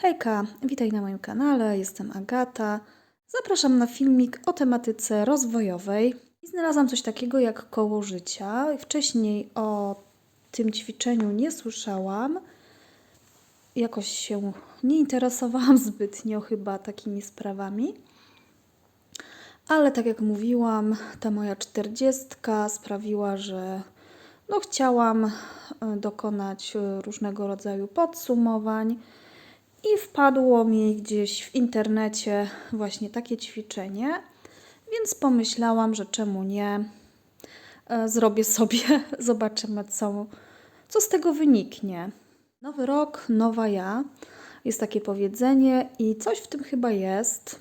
Hejka, witaj na moim kanale, jestem Agata. Zapraszam na filmik o tematyce rozwojowej. I znalazłam coś takiego jak koło życia. Wcześniej o tym ćwiczeniu nie słyszałam. Jakoś się nie interesowałam zbytnio chyba takimi sprawami. Ale tak jak mówiłam, ta moja czterdziestka sprawiła, że no chciałam e, dokonać e, różnego rodzaju podsumowań i wpadło mi gdzieś w internecie właśnie takie ćwiczenie, więc pomyślałam, że czemu nie. E, Zrobię sobie, zobaczymy co, co z tego wyniknie. Nowy rok, nowa ja. Jest takie powiedzenie i coś w tym chyba jest.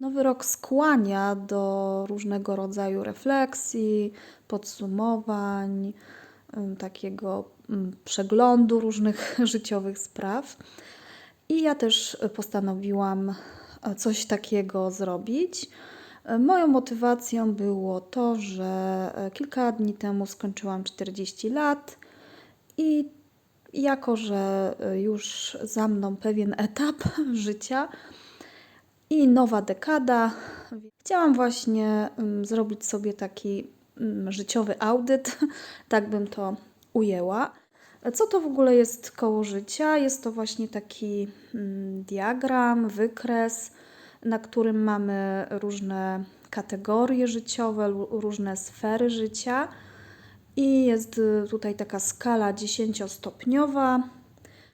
Nowy rok skłania do różnego rodzaju refleksji, podsumowań, takiego ym, przeglądu różnych życiowych spraw. I ja też postanowiłam e, coś takiego zrobić. E, Moją motywacją było to, że e, kilka dni temu skończyłam 40 lat i jako, że już za mną pewien etap życia i nowa dekada, chciałam właśnie ym, zrobić sobie taki ym, życiowy audyt, tak bym to ujęła. Co to w ogóle jest koło życia? Jest to właśnie taki mm, diagram, wykres, na którym mamy różne kategorie życiowe, różne sfery życia. I jest y, tutaj taka skala 10-stopniowa.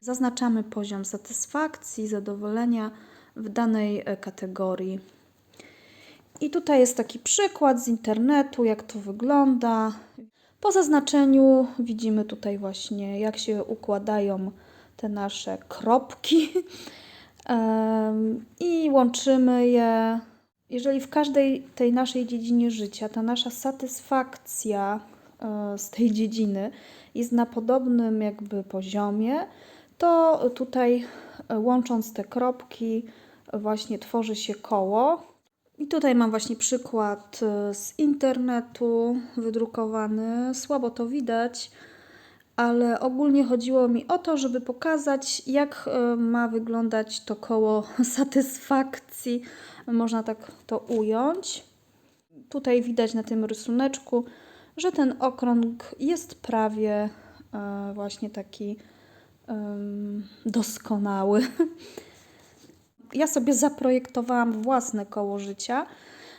Zaznaczamy poziom satysfakcji, zadowolenia w danej e, kategorii. I tutaj jest taki przykład z internetu, jak to wygląda. Po zaznaczeniu widzimy tutaj właśnie, jak się układają te nasze kropki i łączymy je. Jeżeli w każdej tej naszej dziedzinie życia ta nasza satysfakcja e, z tej dziedziny jest na podobnym jakby poziomie, to tutaj e, łącząc te kropki właśnie tworzy się koło. I tutaj mam właśnie przykład e, z internetu wydrukowany. Słabo to widać, ale ogólnie chodziło mi o to, żeby pokazać, jak e, ma wyglądać to koło satysfakcji. Można tak to ująć. Tutaj widać na tym rysuneczku, że ten okrąg jest prawie e, właśnie taki doskonały. Ja sobie zaprojektowałam własne koło życia,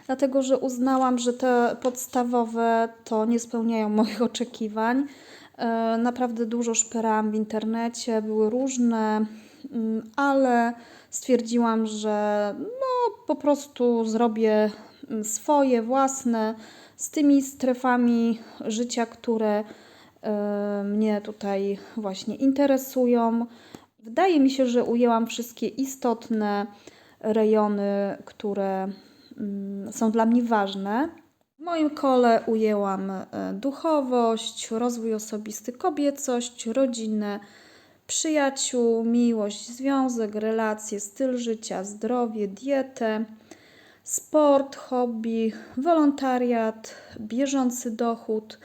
dlatego że uznałam, że te podstawowe to nie spełniają moich oczekiwań. E, Naprawdę dużo szperałam w internecie, były różne, mm, ale stwierdziłam, że no po prostu zrobię mm, swoje własne z tymi strefami życia, które e, mnie tutaj właśnie interesują. Wydaje mi się, że ujęłam wszystkie istotne rejony, które mm, są dla mnie ważne. W moim kole ujęłam e, duchowość, rozwój osobisty, kobiecość, rodzinę, przyjaciół, miłość, związek, relacje, styl życia, zdrowie, dietę, sport, hobby, wolontariat, bieżący dochód,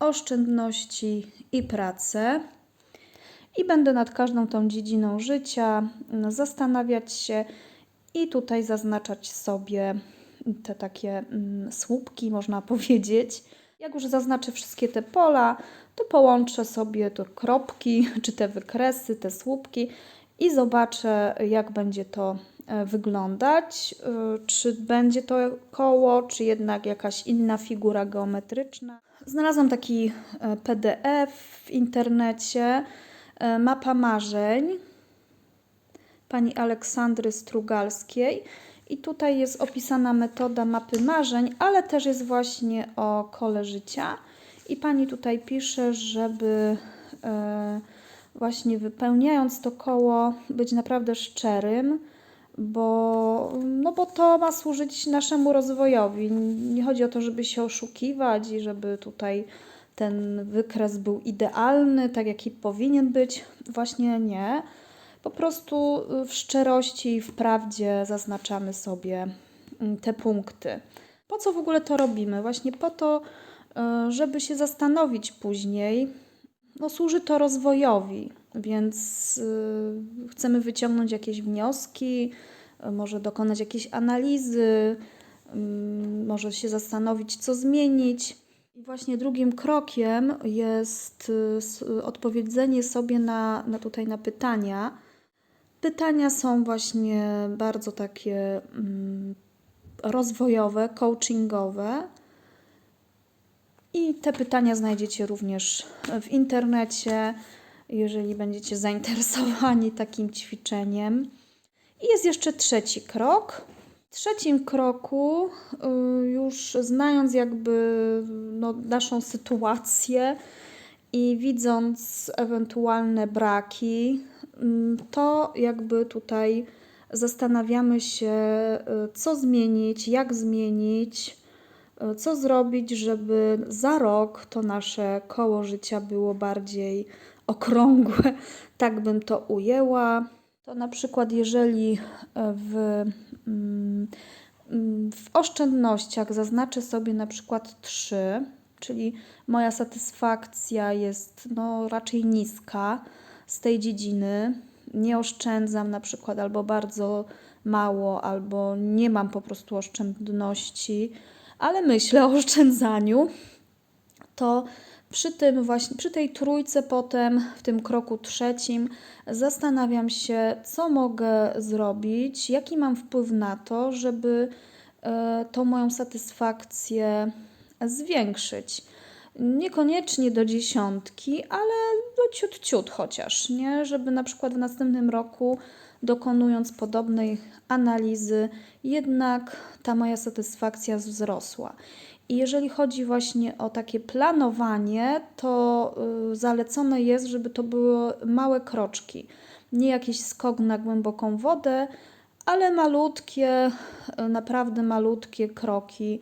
oszczędności i pracę. I będę nad każdą tą dziedziną życia mm, zastanawiać się i tutaj zaznaczać sobie te takie mm, słupki, można powiedzieć. Jak już zaznaczę wszystkie te pola, to połączę sobie te kropki, czy te wykresy, te słupki i zobaczę, jak będzie to e, wyglądać. E, Czy będzie to koło, czy jednak jakaś inna figura geometryczna. Znalazłam taki e, PDF w internecie, mapa marzeń pani Aleksandry Strugalskiej. I tutaj jest opisana metoda mapy marzeń, ale też jest właśnie o kole życia. I pani tutaj pisze, żeby e, właśnie wypełniając to koło być naprawdę szczerym, bo, no bo to ma służyć naszemu rozwojowi. Nie chodzi o to, żeby się oszukiwać i żeby tutaj ten wykres był idealny, tak jaki powinien być. Właśnie nie. Po prostu y, w szczerości i w prawdzie zaznaczamy sobie mm, te punkty. Po co w ogóle to robimy? Właśnie po to, y, żeby się zastanowić później. No, służy to rozwojowi. Więc y, chcemy wyciągnąć jakieś wnioski, może dokonać jakiejś analizy, może się zastanowić, co zmienić. I właśnie drugim krokiem jest y, odpowiedzenie sobie na, na tutaj na pytania. Pytania są właśnie bardzo takie mm, rozwojowe, coachingowe. I te pytania znajdziecie również w internecie, jeżeli będziecie zainteresowani takim ćwiczeniem. I jest jeszcze trzeci krok. W trzecim kroku, y, już znając jakby no, naszą sytuację i widząc ewentualne braki, mm, to jakby tutaj zastanawiamy się, y, co zmienić, jak zmienić, y, co zrobić, żeby za rok to nasze koło życia było bardziej okrągłe, tak bym to ujęła. To na przykład, jeżeli e, w, mm, mm, w oszczędnościach zaznaczę sobie na przykład 3, czyli moja satysfakcja jest no, raczej niska z tej dziedziny, nie oszczędzam na przykład albo bardzo mało, albo nie mam po prostu oszczędności, ale myślę o oszczędzaniu, to przy tym właśnie, przy tej trójce potem, w tym kroku trzecim, zastanawiam się, co mogę zrobić, jaki mam wpływ na to, żeby e, tą moją satysfakcję zwiększyć. Niekoniecznie do dziesiątki, ale do ciut ciut chociaż, nie? Żeby na przykład w następnym roku, dokonując podobnej analizy, jednak ta moja satysfakcja wzrosła. I jeżeli chodzi właśnie o takie planowanie, to y, zalecone jest, żeby to były małe kroczki. Nie jakiś skok na głęboką wodę, ale malutkie, y, naprawdę malutkie kroki,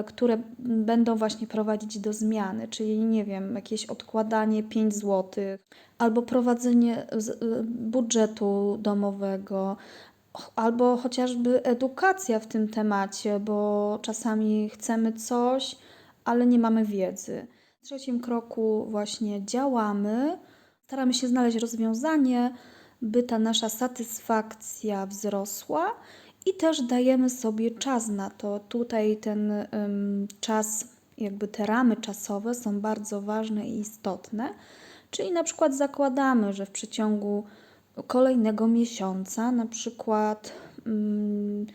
y, które będą właśnie prowadzić do zmiany. Czyli nie wiem, jakieś odkładanie 5 zł, albo prowadzenie budżetu domowego, albo chociażby edukacja w tym temacie, bo czasami chcemy coś, ale nie mamy wiedzy. W trzecim kroku właśnie działamy, staramy się znaleźć rozwiązanie, by ta nasza satysfakcja wzrosła i też dajemy sobie czas na to. Tutaj ten ym, czas, jakby te ramy czasowe są bardzo ważne i istotne. Czyli na przykład zakładamy, że w przeciągu kolejnego miesiąca, na przykład mm,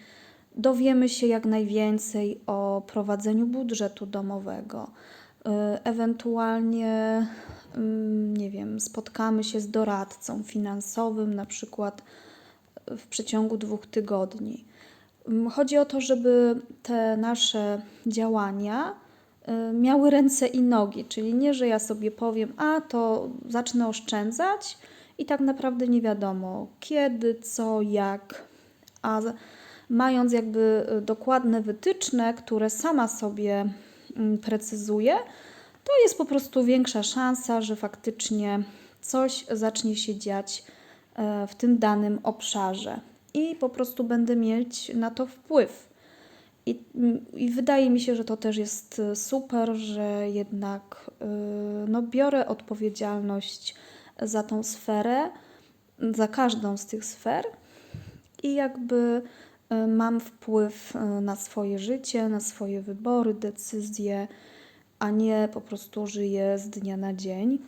dowiemy się jak najwięcej o prowadzeniu budżetu domowego. Y, Ewentualnie, mm, nie wiem, spotkamy się z doradcą finansowym, na przykład w przeciągu dwóch tygodni. Mm, Chodzi o to, żeby te nasze działania y, miały ręce i nogi, czyli nie, że ja sobie powiem, a to zacznę oszczędzać i tak naprawdę nie wiadomo kiedy, co, jak, a mając jakby y, dokładne wytyczne, które sama sobie mm, precyzuję, to jest po prostu większa szansa, że faktycznie coś zacznie się dziać e, w tym danym obszarze i po prostu będę mieć na to wpływ. I, I wydaje mi się, że to też jest y, super, że jednak y, no, biorę odpowiedzialność za tą sferę, za każdą z tych sfer i jakby y, mam wpływ y, na swoje życie, na swoje wybory, decyzje, a nie po prostu żyję z dnia na dzień.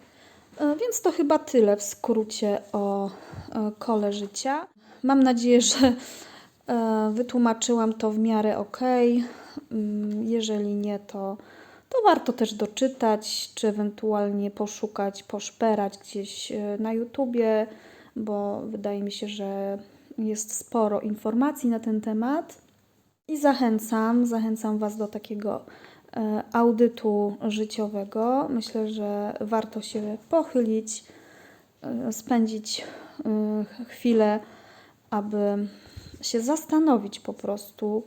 E, Więc to chyba tyle w skrócie o kole życia. Mam nadzieję, że wytłumaczyłam to w miarę ok. Mm, Jeżeli nie, to, to warto też doczytać, czy ewentualnie poszukać, poszperać gdzieś e, na YouTubie, bo wydaje mi się, że jest sporo informacji na ten temat. I zachęcam, zachęcam Was do takiego e, audytu życiowego. Myślę, że warto się pochylić, e, spędzić chwilę, aby się zastanowić po prostu,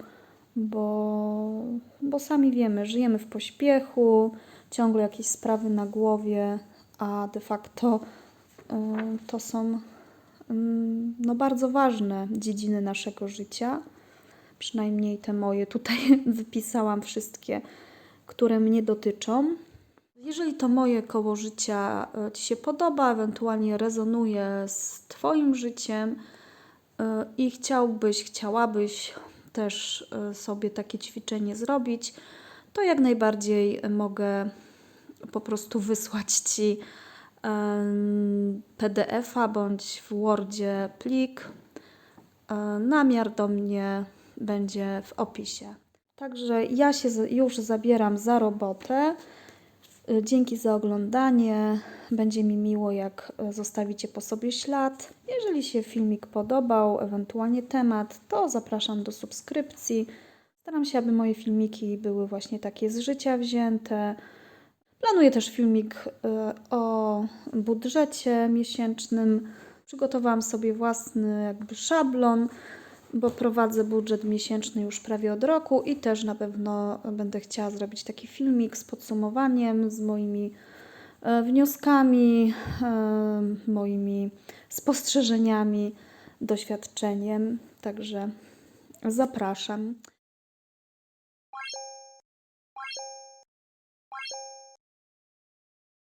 bo, bo sami wiemy, żyjemy w pośpiechu, ciągle jakieś sprawy na głowie, a de facto e, to są mm, no, bardzo ważne dziedziny naszego życia przynajmniej te moje tutaj wypisałam wszystkie, które mnie dotyczą. Jeżeli to moje koło życia e, Ci się podoba, ewentualnie rezonuje z Twoim życiem e, i chciałbyś, chciałabyś też e, sobie takie ćwiczenie zrobić, to jak najbardziej mogę po prostu wysłać Ci PDF-a bądź w Wordzie plik. E, Namiar do mnie będzie w opisie. Także ja się już zabieram za robotę. Y, Dzięki za oglądanie. Będzie mi miło, jak y, zostawicie po sobie ślad. Jeżeli się filmik podobał, ewentualnie temat, to zapraszam do subskrypcji. Staram się, aby moje filmiki były właśnie takie z życia wzięte. Planuję też filmik y, o budżecie miesięcznym. Przygotowałam sobie własny jakby szablon, bo prowadzę budżet miesięczny już prawie od roku i też na pewno będę chciała zrobić taki filmik z podsumowaniem, z moimi e, wnioskami, e, moimi spostrzeżeniami, doświadczeniem. Także zapraszam.